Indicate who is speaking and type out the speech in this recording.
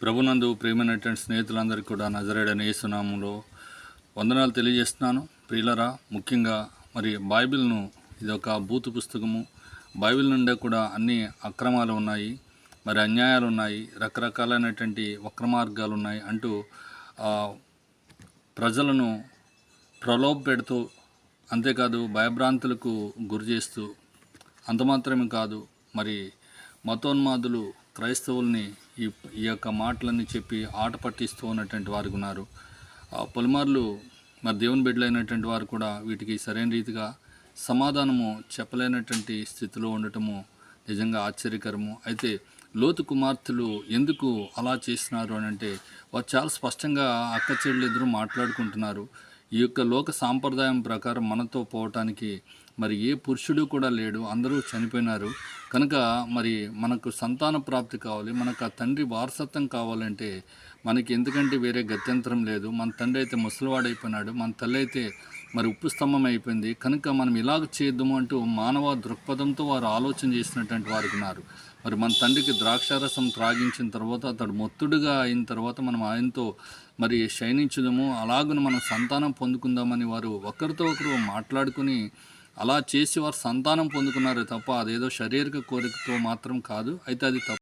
Speaker 1: ప్రభునందు ప్రేమైనటువంటి స్నేహితులందరికీ కూడా నజరేడని ఏసునామంలో వందనాలు తెలియజేస్తున్నాను. ప్రియులరా ముఖ్యంగా మరి బైబిల్ను ఇది ఒక బూతు పుస్తకము. బైబిల్ నుండే కూడా అన్ని అక్రమాలు ఉన్నాయి మరి అన్యాయాలు ఉన్నాయి రకరకాలైనటువంటి వక్ర మార్గాలు ఉన్నాయి అంటూ ప్రజలను ప్రలోభ పెడుతూ అంతేకాదు భయభ్రాంతులకు గురి చేస్తూ అంతమాత్రమే కాదు మరి మతోన్మాదులు క్రైస్తవుల్ని ఈ ఈ యొక్క మాటలన్నీ చెప్పి ఆట పట్టిస్తూ ఉన్నటువంటి వారు ఉన్నారు. పలుమార్లు పొలిమార్లు మరి దేవుని బిడ్డలైనటువంటి వారు కూడా వీటికి సరైన రీతిగా సమాధానము చెప్పలేనటువంటి స్థితిలో ఉండటము నిజంగా ఆశ్చర్యకరము. అయితే లోతు కుమార్తెలు ఎందుకు అలా చేస్తున్నారు అని అంటే వారు చాలా స్పష్టంగా అక్క చెల్లెలు మాట్లాడుకుంటున్నారు. ఈ యొక్క లోక సాంప్రదాయం ప్రకారం మనతో పోవటానికి మరి ఏ పురుషుడు కూడా లేడు అందరూ చనిపోయినారు. కనుక మరి మనకు సంతాన ప్రాప్తి కావాలి మనకు ఆ తండ్రి వారసత్వం కావాలంటే మనకి ఎందుకంటే వేరే గత్యంతరం లేదు. మన తండ్రి అయితే ముసలివాడైపోయినాడు మన తల్లి అయితే మరి ఉప్పు స్తంభం అయిపోయింది. కనుక మనం ఇలాగ చేద్దాము అంటూ మానవ దృక్పథంతో వారు ఆలోచన చేసినటువంటి వారు ఉన్నారు. మరి మన తండ్రికి ద్రాక్షారసం త్రాగించిన తర్వాత అతడు మొత్తుడుగా అయిన తర్వాత మనం ఆయనతో మరి శయనించుదాము. అలాగను మనం సంతానం పొందుకుందామని వారు ఒకరితో ఒకరు మాట్లాడుకుని అలా చేసి వారు సంతానం పొందుకున్నారు తప్ప అదేదో శారీరక కోరికతో మాత్రం కాదు అయితే అది తప్ప.